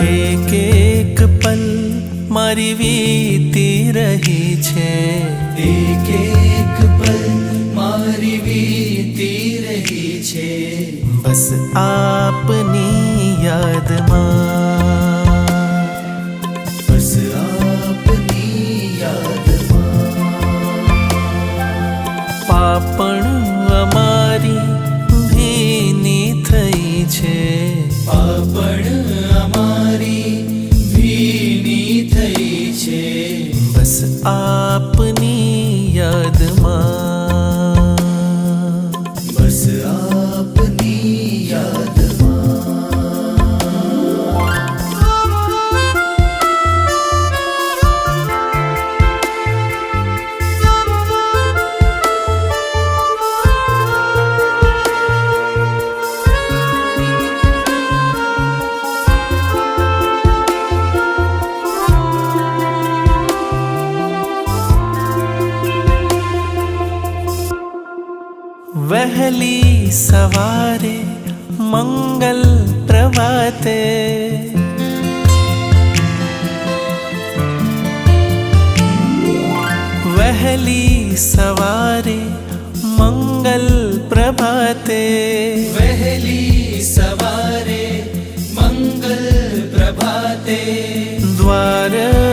એક એક પલ મારી વીતી રહી છે. એક એક પલ મારી વીતી રહી છે. બસ આપની યાદમાં वहली सवारे सङ्गल प्रभाते। वहली सवारे मङ्गल प्रभाते। वहली सवारे मङ्गल प्रभाते। द्वार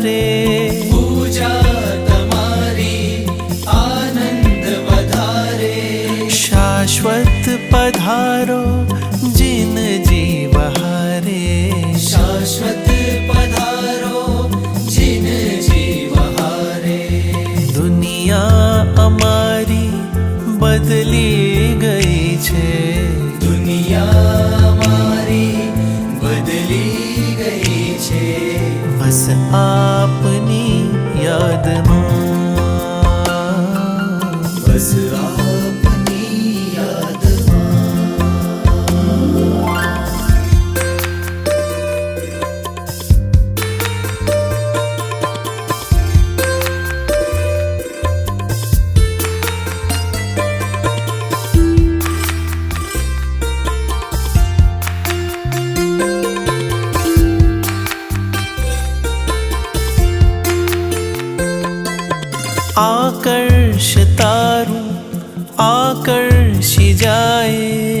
વધારે પૂજા તમારી આનંદ વધારે શાશ્વત પધારો આપની યાદમાં आकर्षतारु आकर्षि जाये।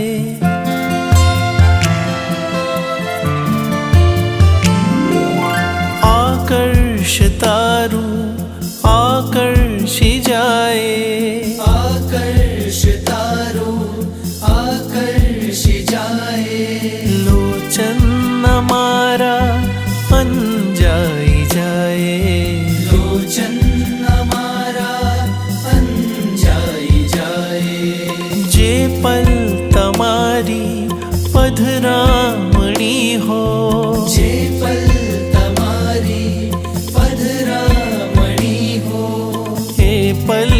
જે પલ તમારી પધરામણી હો. જે પલ તમારી પધરામણી હો. એ પલ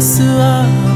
soir